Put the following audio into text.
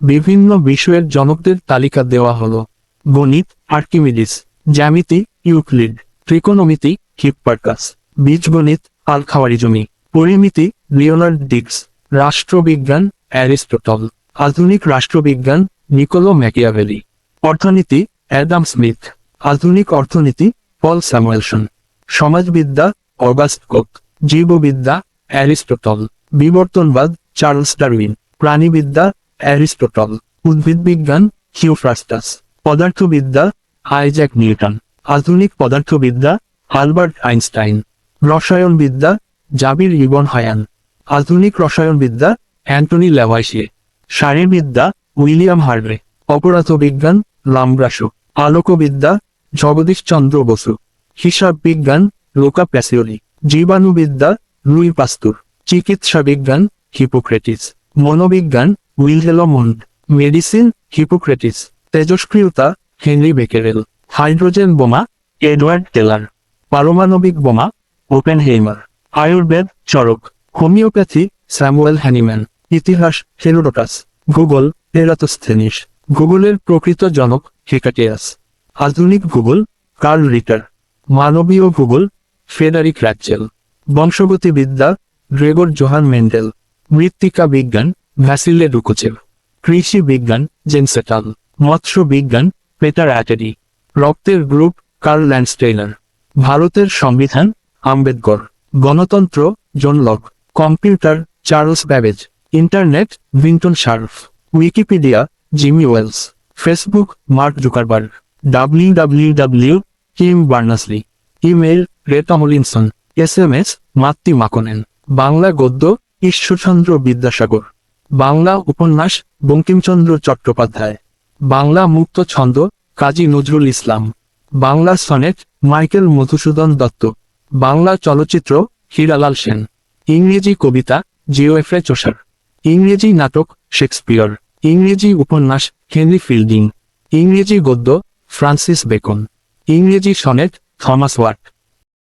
বিভিন্ন বিষয়ের জনকদের তালিকা দেওয়া হলো। গণিত, আর্কিমিডিস, জ্যামিতি, ইউক্লিড ত্রিকোণমিতি হিপ্পার্কাস, বীজগণিত আল খাওয়ারিজমি পরিমিতি, লিওনার্ড ডিক্স, রাষ্ট্রবিজ্ঞান, অ্যারিস্টটল, আধুনিক রাষ্ট্রবিজ্ঞান, নিকোলো ম্যাকিয়াভেলি, অর্থনীতি, অ্যাডাম স্মিথ, আধুনিক অর্থনীতি, পল স্যামুয়েলসন, সমাজবিদ্যা, অগাস্ট কোক, জীববিদ্যা, অ্যারিস্টটল, বিবর্তনবাদ, চার্লস ডারউইন, প্রাণীবিদ্যা অ্যারিস্টটল উদ্ভিদবিজ্ঞান হিউফ্রাস্টাস পদার্থবিদ্যা, আইজ্যাক নিউটন, আধুনিক পদার্থবিদ্যা আলবার্ট আইনস্টাইন, রসায়নবিদ্যা, জাবির ইবন হায়ান, আধুনিক রসায়নবিদ্যা, অ্যান্টনি ল্যাভাইসিয়ে শারীরবিদ্যা, উইলিয়াম হার্ভে, অপরাধবিজ্ঞান, লামব্রাসো, আলোকবিদ্যা, জগদীশচন্দ্র বসু হিসাব বিজ্ঞান লোকা প্যাসিওলি জীবাণুবিদ্যা লুই পাস্তুর চিকিৎসা বিজ্ঞান হিপোক্রেটিস, মনোবিজ্ঞান উইলহেলমন্ড মেডিসিন, হিপোক্রেটিস তেজস্ক্রিয়তা হেনরি বেকেরেল, হাইড্রোজেন বোমা, এডওয়ার্ড টেলার, পারমাণবিক বোমা Oppenheimer Ayurveda Charaka homoeopathy, Samuel Hahnemann, ইতিহাস হেরোডোটাস ভূগোল এরাতোস্থেনিস ভূগোলের প্রকৃত জনক হেকাটিয়াস, আধুনিক ভূগোল কার্ল রিটার, মানবীয় ভূগোল ফেডারিক র্যাচেল বংশগতিবিদ্যা গ্রেগর জোহান মেন্ডেল মৃত্তিকা বিজ্ঞান ভ্যাসিলে ডুকোচেভ কৃষি বিজ্ঞান জেনসেটাল মৎস্য বিজ্ঞান পেটার অ্যাটেডি রক্তের গ্রুপ কার্ল ল্যান্ডস্টেইনার ভারতের সংবিধান আম্বেদকর গণতন্ত্র John Locke computer Charles Babbage internet Vinton Cerf Wikipedia Jimmy Wales Facebook Mark Zuckerberg W W W Tim Berners Lee email Ray Tomlinson S M S মাতৃ মাকনেন বাংলা গদ্য ঈশ্বরচন্দ্র বিদ্যাসাগর বাংলা উপন্যাস বঙ্কিমচন্দ্র চট্টোপাধ্যায়। বাংলা মুক্ত ছন্দ কাজী নজরুল ইসলাম। বাংলা সনেট মাইকেল মধুসূদন দত্ত। বাংলা চলচ্চিত্র হীরালাল সেন। ইংরেজি কবিতা জিওএফরে চোষার। ইংরেজি নাটক শেক্সপিয়র। ইংরেজি উপন্যাস হেনরি ফিল্ডিং। ইংরেজি গদ্য ফ্রান্সিস বেকন। ইংরেজি সনেট থমাস ওয়াট